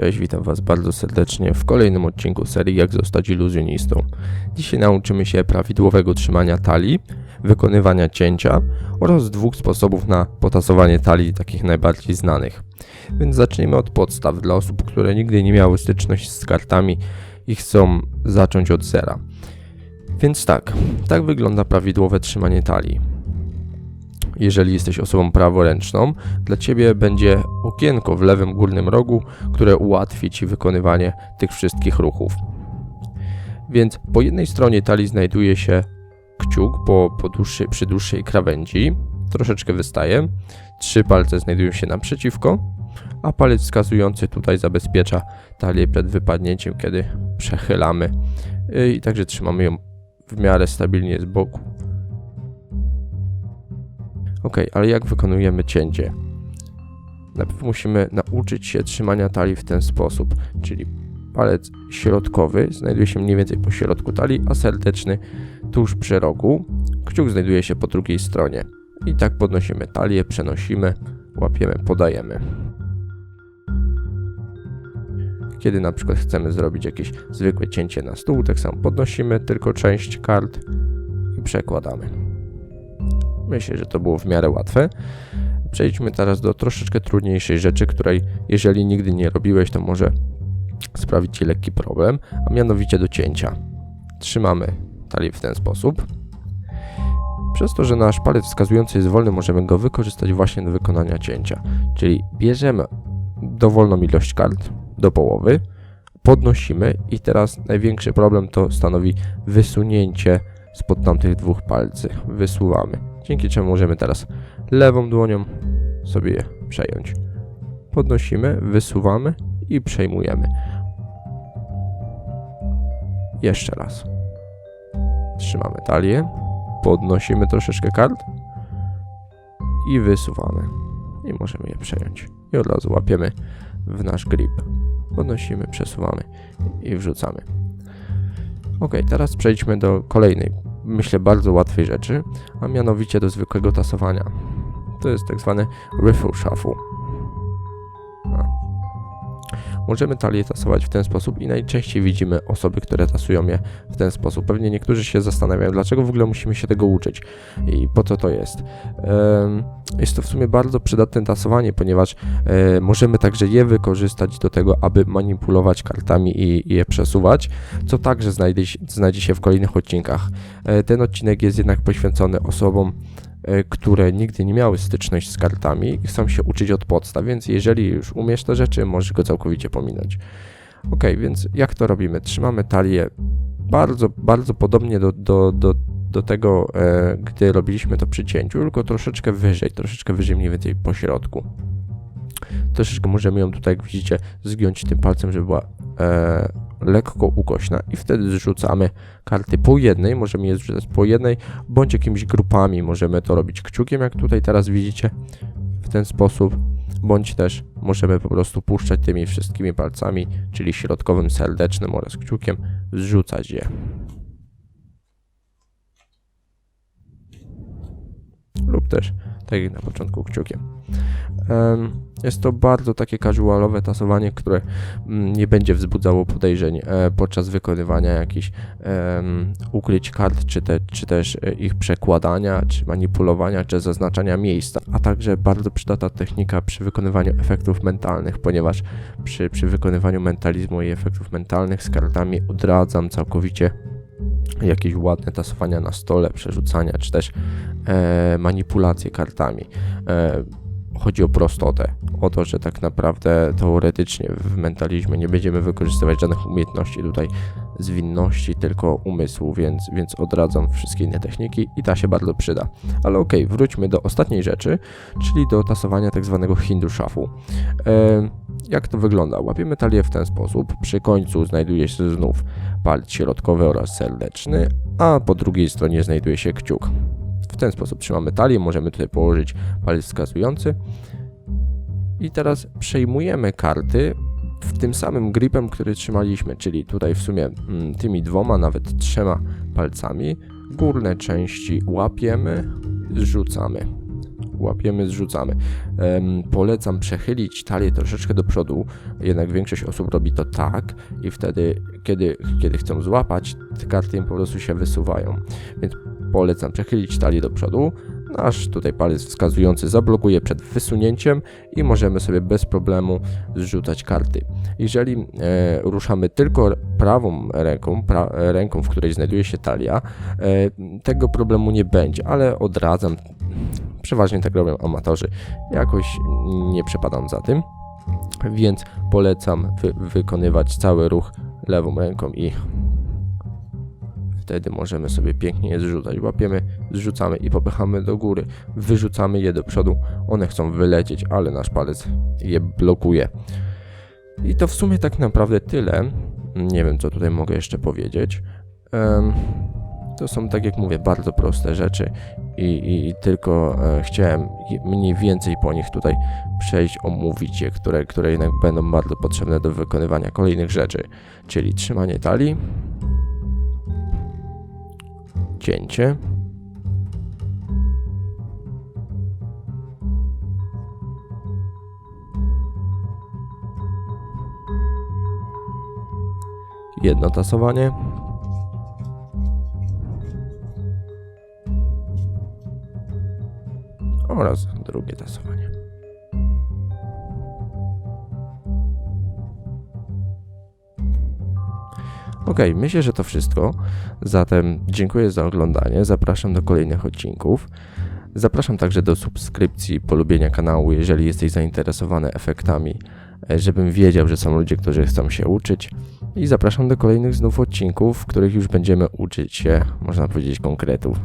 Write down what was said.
Cześć, witam Was bardzo serdecznie w kolejnym odcinku serii Jak zostać iluzjonistą. Dzisiaj nauczymy się prawidłowego trzymania talii, wykonywania cięcia oraz dwóch sposobów na potasowanie talii, takich najbardziej znanych. Więc zacznijmy od podstaw dla osób, które nigdy nie miały styczność z kartami i chcą zacząć od zera. Więc tak, tak wygląda prawidłowe trzymanie talii. Jeżeli jesteś osobą praworęczną, dla Ciebie będzie okienko w lewym górnym rogu, które ułatwi Ci wykonywanie tych wszystkich ruchów. Więc po jednej stronie talii znajduje się kciuk po, po dłuższej, przy dłuższej krawędzi, troszeczkę wystaje. Trzy palce znajdują się naprzeciwko, a palec wskazujący tutaj zabezpiecza talię przed wypadnięciem, kiedy przechylamy yy, i także trzymamy ją w miarę stabilnie z boku. Ok, ale jak wykonujemy cięcie? Najpierw musimy nauczyć się trzymania talii w ten sposób, czyli palec środkowy znajduje się mniej więcej po środku talii, a serdeczny tuż przy rogu. Kciuk znajduje się po drugiej stronie. I tak podnosimy talię, przenosimy, łapiemy, podajemy. Kiedy na przykład chcemy zrobić jakieś zwykłe cięcie na stół, tak samo podnosimy tylko część kart i przekładamy. Myślę, że to było w miarę łatwe. Przejdźmy teraz do troszeczkę trudniejszej rzeczy, której jeżeli nigdy nie robiłeś, to może sprawić Ci lekki problem, a mianowicie do cięcia. Trzymamy talię w ten sposób. Przez to, że nasz palec wskazujący jest wolny, możemy go wykorzystać właśnie do wykonania cięcia. Czyli bierzemy dowolną ilość kart do połowy, podnosimy i teraz największy problem to stanowi wysunięcie spod tamtych dwóch palcy. Wysuwamy. Dzięki czemu możemy teraz lewą dłonią sobie je przejąć. Podnosimy, wysuwamy i przejmujemy. Jeszcze raz. Trzymamy talię, podnosimy troszeczkę kart i wysuwamy. I możemy je przejąć. I od razu łapiemy w nasz grip. Podnosimy, przesuwamy i wrzucamy. Ok, teraz przejdźmy do kolejnej myślę, bardzo łatwej rzeczy, a mianowicie do zwykłego tasowania. To jest tak zwany riffle shuffle. Możemy talię tasować w ten sposób i najczęściej widzimy osoby, które tasują je w ten sposób. Pewnie niektórzy się zastanawiają, dlaczego w ogóle musimy się tego uczyć i po co to jest. Jest to w sumie bardzo przydatne tasowanie, ponieważ e, możemy także je wykorzystać do tego, aby manipulować kartami i je przesuwać, co także znajdzie, się w kolejnych odcinkach. E, ten odcinek jest jednak poświęcony osobom, które nigdy nie miały styczność z kartami i chcą się uczyć od podstaw, więc jeżeli już umiesz te rzeczy, możesz go całkowicie pominąć. Ok, więc jak to robimy? Trzymamy talię bardzo, bardzo podobnie do, do, do, do tego, e, gdy robiliśmy to przy cięciu, tylko troszeczkę wyżej, troszeczkę wyżej mniej więcej po środku. Troszeczkę możemy ją tutaj, jak widzicie, zgiąć tym palcem, żeby była e, lekko ukośna i wtedy zrzucamy karty po jednej, możemy je zrzucać po jednej, bądź jakimiś grupami, możemy to robić kciukiem, jak tutaj teraz widzicie, w ten sposób, bądź też możemy po prostu puszczać tymi wszystkimi palcami, czyli środkowym, serdecznym oraz kciukiem, zrzucać je. Lub też, tak jak na początku, kciukiem. Jest to bardzo takie casualowe tasowanie, które mm, nie będzie wzbudzało podejrzeń e, podczas wykonywania jakichś ukryć kart, czy, te, czy też e, ich przekładania, czy manipulowania, czy zaznaczania miejsca, a także bardzo przydatna technika przy wykonywaniu efektów mentalnych, ponieważ przy, przy wykonywaniu mentalizmu i efektów mentalnych z kartami odradzam całkowicie jakieś ładne tasowania na stole, przerzucania, czy też e, manipulacje kartami. E, chodzi o prostotę, o to, że tak naprawdę teoretycznie w mentalizmie nie będziemy wykorzystywać żadnych umiejętności tutaj zwinności, tylko umysłu, więc, więc odradzam wszystkie inne techniki i ta się bardzo przyda. Ale okej, okay, wróćmy do ostatniej rzeczy, czyli do tasowania tak zwanego hindu. E, jak to wygląda? Łapiemy talię w ten sposób, przy końcu znajduje się znów palec środkowy oraz serdeczny, a po drugiej stronie znajduje się kciuk. Ten sposób trzymamy talię, możemy tutaj położyć palec wskazujący. I teraz przejmujemy karty w tym samym gripem, który trzymaliśmy, czyli tutaj w sumie mm, tymi dwoma, nawet trzema palcami. Górne części łapiemy, zrzucamy. łapiemy, zrzucamy. Em, polecam przechylić talię troszeczkę do przodu, jednak większość osób robi to tak i wtedy, kiedy, kiedy chcą złapać, te karty im po prostu się wysuwają. Więc polecam przechylić talię do przodu, nasz tutaj palec wskazujący zablokuje przed wysunięciem i możemy sobie bez problemu zrzucać karty. Jeżeli e, ruszamy tylko prawą ręką, pra, ręką, w której znajduje się talia, e, tego problemu nie będzie, ale odradzam. Przeważnie tak robią amatorzy. Jakoś nie przepadam za tym, więc polecam wy, wykonywać cały ruch lewą ręką i wtedy możemy sobie pięknie je zrzucać. Łapiemy, zrzucamy i popychamy do góry. Wyrzucamy je do przodu. One chcą wylecieć, ale nasz palec je blokuje. I to w sumie tak naprawdę tyle. Nie wiem, co tutaj mogę jeszcze powiedzieć. Em, to są, tak jak mówię, bardzo proste rzeczy i, i, i tylko e, chciałem mniej więcej po nich tutaj przejść, omówić je, które, które jednak będą bardzo potrzebne do wykonywania kolejnych rzeczy, czyli trzymanie talii, jedno tasowanie, oraz drugie tasowanie. Ok, myślę, że to wszystko. Zatem dziękuję za oglądanie. Zapraszam do kolejnych odcinków. Zapraszam także do subskrypcji, polubienia kanału, jeżeli jesteś zainteresowany efektami, e, żebym wiedział, że są ludzie, którzy chcą się uczyć. I zapraszam do kolejnych znów odcinków, w których już będziemy uczyć się, można powiedzieć, konkretów.